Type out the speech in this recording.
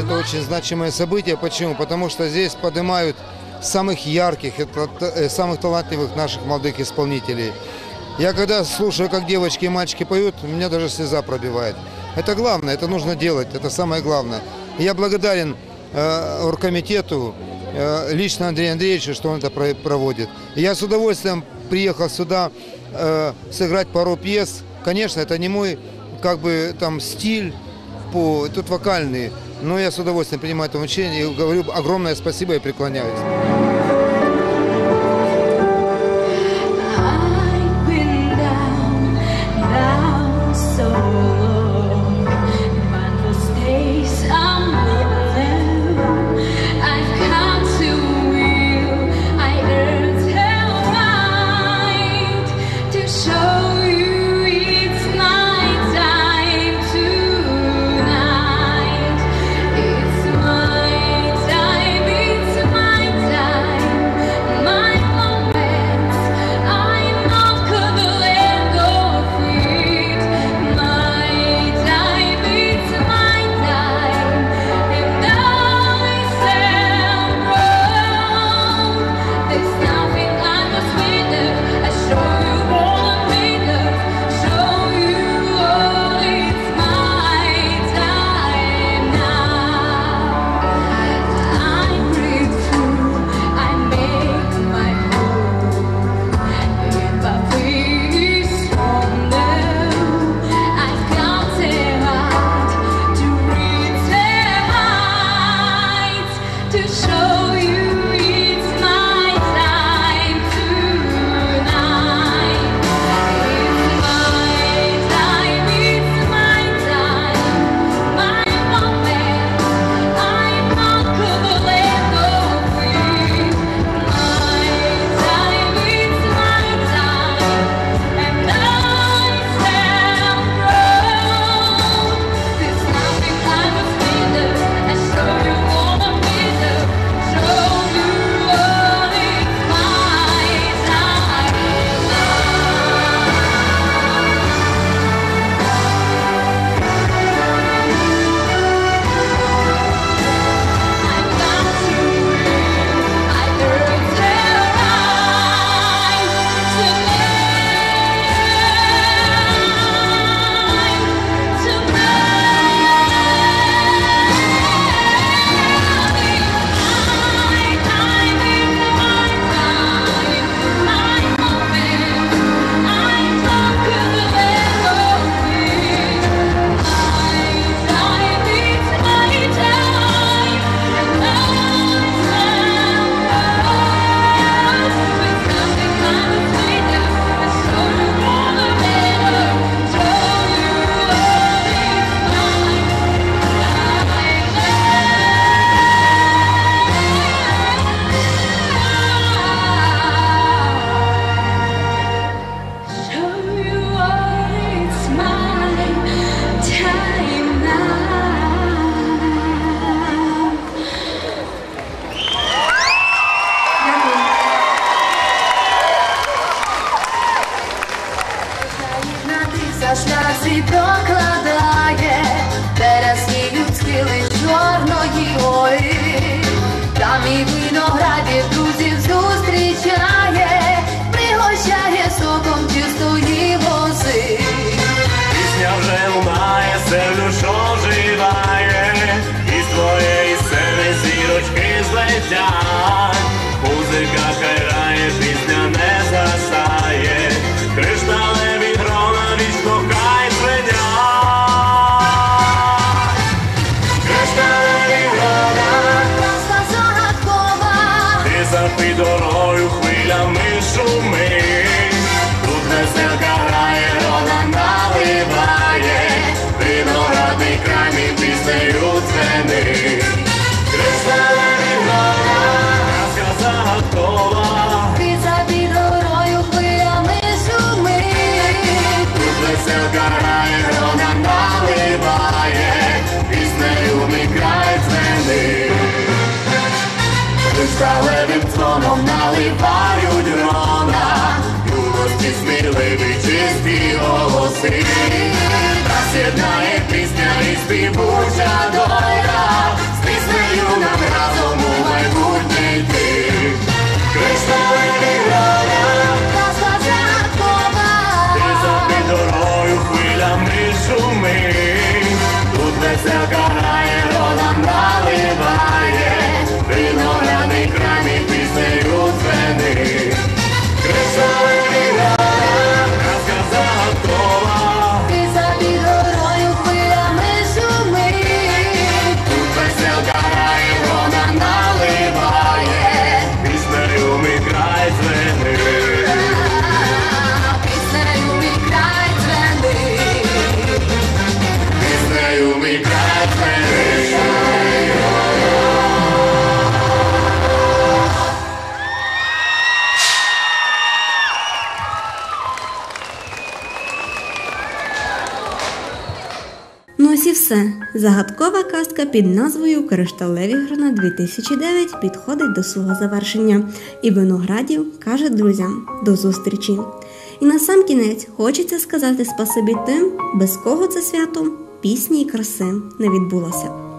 это очень значимое событие. Почему? Потому что здесь поднимают самых ярких, э, самых талантливых наших молодых исполнителей. Я когда слушаю, как девочки и мальчики поют, у меня даже слеза пробивает. Это главное, это нужно делать, это самое главное. Я благодарен э, оргкомитету, э, лично Андрею Андреевичу, что он это проводит. Я с удовольствием приехал сюда э, сыграть пару пьес. Конечно, это не мой как бы там стиль, по, тут вокальный, но я с удовольствием принимаю это учение и говорю огромное спасибо и преклоняюсь. праведництво, но наливаю дрона. Юності сміливі чисті голоси. Нас єднає пісня і співуча доля, з піснею нам разом Ну ось і все. Загадкова казка під назвою Кришталеві грона 2009 підходить до свого завершення. І виноградів каже друзям до зустрічі. І на сам кінець хочеться сказати спасибі тим, без кого це свято пісні і краси не відбулося.